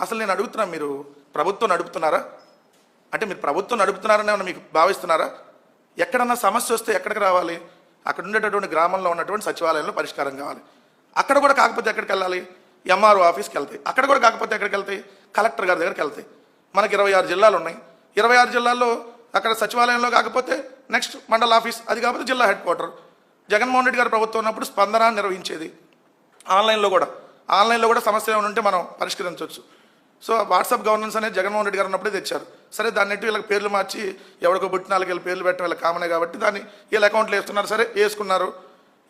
అసలు నేను అడుగుతున్నా మీరు ప్రభుత్వం నడుపుతున్నారా? అంటే మీరు ప్రభుత్వం నడుపుతున్నారని ఏమన్నా మీకు భావిస్తున్నారా? ఎక్కడన్నా సమస్య వస్తే ఎక్కడికి రావాలి? అక్కడ ఉండేటటువంటి గ్రామంలో ఉన్నటువంటి సచివాలయంలో పరిష్కారం కావాలి. అక్కడ కూడా కాకపోతే ఎక్కడికి వెళ్ళాలి? ఎంఆర్ఓ ఆఫీస్కి వెళ్తాయి. అక్కడ కూడా కాకపోతే ఎక్కడికి వెళ్తాయి? కలెక్టర్ గారి దగ్గరికి వెళ్తాయి. మనకి ఇరవై ఆరు జిల్లాలు ఉన్నాయి. ఇరవై ఆరు జిల్లాల్లో అక్కడ సచివాలయంలో కాకపోతే నెక్స్ట్ మండల ఆఫీస్ అది కాకపోతే జిల్లా హెడ్ క్వార్టర్. జగన్మోహన్ రెడ్డి గారి ప్రభుత్వం ఉన్నప్పుడు స్పందన నిర్వహించేది. ఆన్లైన్లో కూడా. ఆన్లైన్లో కూడా సమస్య ఏమైనా ఉంటే మనం పరిష్కరించవచ్చు. సో వాట్సాప్ గవర్నెన్స్ అనేది జగన్మోహన్ రెడ్డి గారు ఉన్నప్పుడే తెచ్చారు. సరే దాన్ని నెట్టి వీళ్ళకి పేర్లు మార్చి ఎవరికో పుట్టిన వాళ్ళకి వీళ్ళ పేర్లు పెట్టడం వీళ్ళకి కామనే కాబట్టి దాన్ని వీళ్ళ అకౌంట్లు వేస్తున్నారు. సరే వేసుకున్నారు.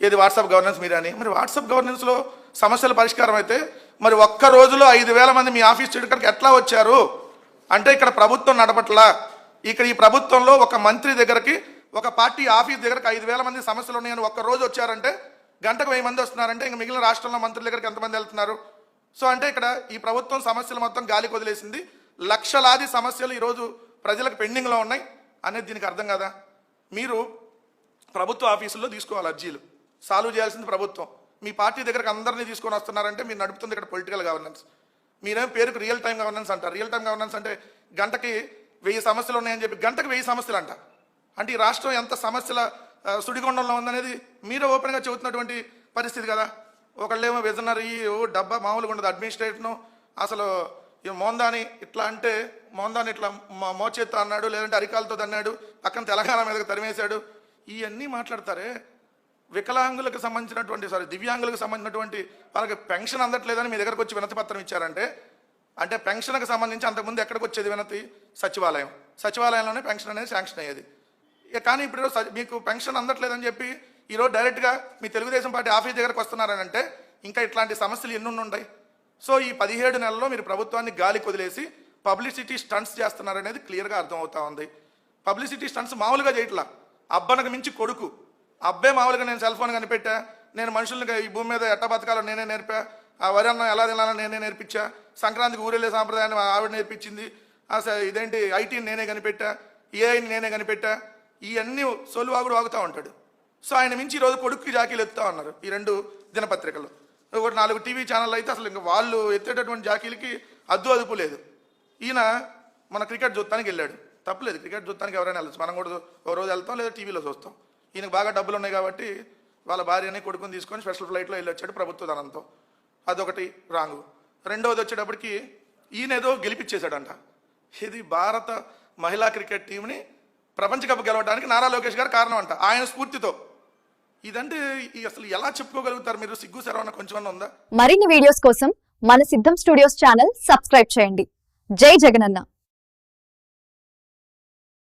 ఏది వాట్సాప్ గవర్నెన్స్ మీరే అని. మరి వాట్సాప్ గవర్నెన్స్లో సమస్యల పరిష్కారం అయితే మరి ఒక్క రోజులో ఐదు వేల మంది మీ ఆఫీస్ చూడడానికి ఎట్లా వచ్చారు? అంటే ఇక్కడ ప్రభుత్వం నడపట్లా. ఇక్కడ ఈ ప్రభుత్వంలో ఒక మంత్రి దగ్గరికి ఒక పార్టీ ఆఫీస్ దగ్గరకు ఐదు వేల మంది సమస్యలు ఉన్నాయని ఒక్క రోజు వచ్చారంటే గంటకు వెయ్యి మంది వస్తున్నారంటే ఇంక మిగిలిన రాష్ట్రంలో మంత్రుల దగ్గరికి ఎంతమంది వెళ్తున్నారు? సో అంటే ఇక్కడ ఈ ప్రభుత్వం సమస్యలు మొత్తం గాలికి వదిలేసింది. లక్షలాది సమస్యలు ఈరోజు ప్రజలకు పెండింగ్లో ఉన్నాయి. అనేది దీనికి అర్థం కదా? మీరు ప్రభుత్వ ఆఫీసుల్లో తీసుకోవాలి అర్జీలు. సాల్వ్ చేయాల్సింది ప్రభుత్వం. మీ పార్టీ దగ్గరకు అందరినీ తీసుకొని వస్తున్నారంటే మీరు నడుపుతుంది ఇక్కడ పొలిటికల్ గవర్నెన్స్. మీరేం పేరుకు రియల్ టైం గవర్నెన్స్ అంటారు. రియల్ టైం గవర్నెన్స్ అంటే గంటకి వెయ్యి సమస్యలు ఉన్నాయని చెప్పి గంటకి వెయ్యి సమస్యలు అంట. అంటే ఈ రాష్ట్రం ఎంత సమస్యల సుడిగుండంలో ఉందనేది మీరే ఓపెన్గా చెబుతున్నటువంటి పరిస్థితి కదా? ఒకళ్ళేమో విజనరీ ఓ డబ్బా మామూలుగా ఉండదు అడ్మినిస్ట్రేషను అసలు ఈ మోందాని ఇట్లా అంటే మోందాని ఇట్లా మో- మోచేత్తో అన్నాడు లేదంటే అరికాలతో అన్నాడు పక్కన తెలంగాణ మీదకి తరిమేశాడు. ఇవన్నీ మాట్లాడతారే? వికలాంగులకు సంబంధించినటువంటి సారీ దివ్యాంగులకు సంబంధించినటువంటి వాళ్ళకి పెన్షన్ అందట్లేదని మీ దగ్గరకు వచ్చి వినతి పత్రం ఇచ్చారంటే అంటే పెన్షన్కి సంబంధించి అంతకుముందు ఎక్కడికి వచ్చేది వినతి? సచివాలయం. సచివాలయంలోనే పెన్షన్ అనేది శాంక్షన్ అయ్యేది. కానీ ఇప్పుడు స- మీకు పెన్షన్ అందట్లేదని చెప్పి ఈరోజు డైరెక్ట్గా మీ తెలుగుదేశం పార్టీ ఆఫీస్ దగ్గరకు వస్తున్నారని అంటే ఇంకా ఇట్లాంటి సమస్యలు ఎన్ని ఉన్నాయి సో ఈ పదిహేడు నెలల్లో మీరు ప్రభుత్వాన్ని గాలి కొదిలేసి పబ్లిసిటీ స్టంట్స్ చేస్తున్నారనేది క్లియర్గా అర్థమవుతా ఉంది. పబ్లిసిటీ స్టంట్స్ మామూలుగా చేయట్లా. అబ్బనకు మించి కొడుకు. అబ్బే మామూలుగా నేను సెల్ ఫోన్ కనిపెట్టా నేను మనుషుల్ని ఈ భూమి మీద ఎట్ట బతకాలో నేనే నేర్పా ఆ వరి అన్నం ఎలా తినాలో నేనే నేర్పించా సంక్రాంతికి ఊరెళ్ళే సాంప్రదాయాన్ని ఆవిడ నేర్పించింది ఇదేంటి ఐటీని నేనే కనిపెట్టా ఏఐని నేనే కనిపెట్టా ఇవన్నీ సొలువాగుడు వాగుతూ ఉంటాడు. సో ఆయన మించి ఈరోజు కొడుక్కి జాకీలు ఎత్తుతా ఉన్నారు ఈ రెండు దినపత్రికలు. ఒకటి నాలుగు టీవీ ఛానల్ అయితే అసలు ఇంకా వాళ్ళు ఎత్తేటటువంటి జాకీలకి అద్దు అదుపు లేదు. ఈయన మన క్రికెట్ చూడటానికి వెళ్ళాడు. తప్పలేదు క్రికెట్ చూడటానికి ఎవరైనా వెళ్ళచ్చు. మనం కూడా ఒక రోజు వెళ్తాం లేదా టీవీలో చూస్తాం. ఈయనకు బాగా డబ్బులు ఉన్నాయి కాబట్టి వాళ్ళ భార్యని కొడుకుని తీసుకొని స్పెషల్ ఫ్లైట్లో వెళ్ళి వచ్చాడు ప్రభుత్వ ధనంతో. అదొకటి రాంగు. రెండవది వచ్చేటప్పటికి ఈయన ఏదో గెలిపించేశాడంట ఇది భారత మహిళా క్రికెట్ టీంని ప్రపంచ కప్ గెలవడానికి నారా లోకేష్ గారు కారణం అంట ఆయన స్ఫూర్తితో. ఇదంటే ఈ అసలు ఎలా చెప్పుకోగలుగుతారు మీరు? సిగ్గు సరవణ కొంచెం ఉందా? మరిన్ని వీడియోస్ కోసం మన సిద్ధం స్టూడియోస్ ఛానల్ సబ్స్క్రైబ్ చేయండి. జై జగనన్న.